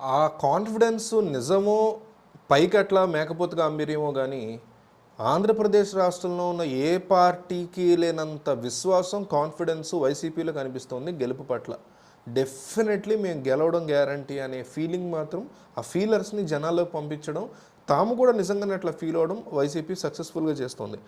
ఆ కాన్ఫిడెన్స్ నిజమో పైకట్లా మేకపోతు గాంభీర్యమో కానీ ఆంధ్రప్రదేశ్ రాష్ట్రంలో ఉన్న ఏ పార్టీకి లేనంత విశ్వాసం కాన్ఫిడెన్స్ వైసీపీలో కనిపిస్తోంది గెలుపు పట్ల. డెఫినెట్లీ మేము గెలవడం గ్యారంటీ అనే ఫీలింగ్ మాత్రం ఆ ఫీలర్స్ని జనాల్లోకి పంపించడం తాము కూడా నిజంగానే అట్లా ఫీల్ అవడం వైసీపీ సక్సెస్ఫుల్గా చేస్తోంది.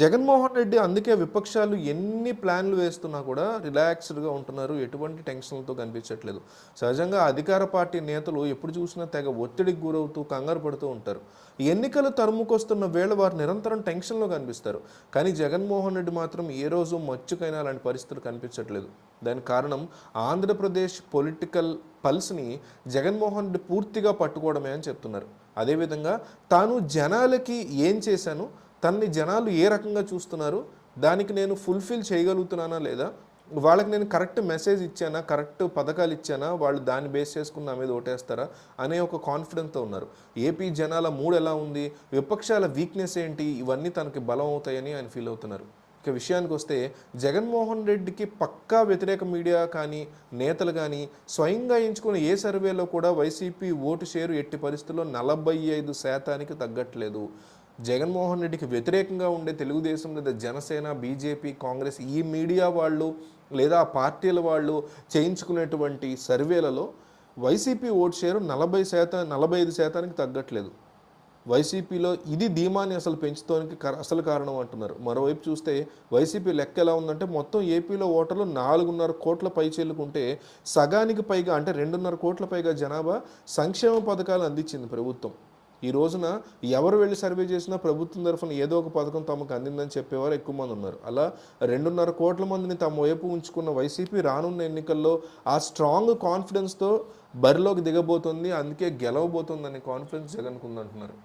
జగన్మోహన్ రెడ్డి అందుకే విపక్షాలు ఎన్ని ప్లాన్లు వేస్తున్నా కూడా రిలాక్స్డ్గా ఉంటున్నారు. ఎటువంటి టెన్షన్లతో కనిపించట్లేదు. సహజంగా అధికార పార్టీ నేతలు ఎప్పుడు చూసినా తెగ ఒత్తిడికి గురవుతూ కంగారు పడుతూ ఉంటారు. ఎన్నికలు తరుముకొస్తున్న వేళ వారు నిరంతరం టెన్షన్లో కనిపిస్తారు. కానీ జగన్మోహన్ రెడ్డి మాత్రం ఏ రోజు మచ్చుకైనా అలాంటి పరిస్థితులు కనిపించట్లేదు. దానికి కారణం ఆంధ్రప్రదేశ్ పొలిటికల్ పల్స్ని జగన్మోహన్ రెడ్డి పూర్తిగా పట్టుకోవడమే అని చెప్తున్నారు. అదేవిధంగా తాను జనాలకి ఏం చేశాను తనని జనాలు ఏ రకంగా చూస్తున్నారు దానికి నేను ఫుల్ఫిల్ చేయగలుగుతున్నానా లేదా వాళ్ళకి నేను కరెక్ట్ మెసేజ్ ఇచ్చానా కరెక్ట్ పథకాలు ఇచ్చానా వాళ్ళు దాన్ని బేస్ చేసుకుని నా మీద ఓటేస్తారా అనే ఒక కాన్ఫిడెన్స్తో ఉన్నారు. ఏపీ జనాల మూడ్ ఎలా ఉంది విపక్షాల వీక్నెస్ ఏంటి ఇవన్నీ తనకి బలం అవుతాయని ఆయన ఫీల్ అవుతున్నారు. ఇక విషయానికి వస్తే జగన్మోహన్ రెడ్డికి పక్కా వ్యతిరేక మీడియా కానీ నేతలు కానీ స్వయంగా ఎంచుకున్న ఏ సర్వేలో కూడా వైసీపీ ఓటు షేరు ఎట్టి పరిస్థితుల్లో నలభై ఐదు శాతానికి తగ్గట్లేదు. జగన్మోహన్ రెడ్డికి వ్యతిరేకంగా ఉండే తెలుగుదేశం లేదా జనసేన బీజేపీ కాంగ్రెస్ ఈ మీడియా వాళ్ళు లేదా ఆ పార్టీల వాళ్ళు చేయించుకునేటువంటి సర్వేలలో వైసీపీ ఓటు షేరు నలభై శాతం నలభై ఐదు శాతానికి తగ్గట్లేదు. వైసీపీలో ఇది ధీమాని అసలు పెంచుతానికి అసలు కారణం అంటున్నారు. మరోవైపు చూస్తే వైసీపీ లెక్క ఎలా ఉందంటే మొత్తం ఏపీలో ఓటర్లు నాలుగున్నర కోట్ల పై చెల్లుకుంటే సగానికి పైగా అంటే రెండున్నర కోట్ల పైగా జనాభా సంక్షేమ పథకాలు అందించింది ప్రభుత్వం. ఈ రోజున ఎవరు వెళ్ళి సర్వే చేసినా ప్రభుత్వం తరఫున ఏదో ఒక పథకం తమకు అందిందని చెప్పేవారు ఎక్కువ మంది ఉన్నారు. అలా రెండున్నర కోట్ల మందిని తమ వైపు ఉంచుకున్న వైసీపీ రానున్న ఎన్నికల్లో ఆ స్ట్రాంగ్ కాన్ఫిడెన్స్తో బరిలోకి దిగబోతుంది. అందుకే గెలవబోతుందనే కాన్ఫిడెన్స్ జగన్కు ఉందంటున్నారు.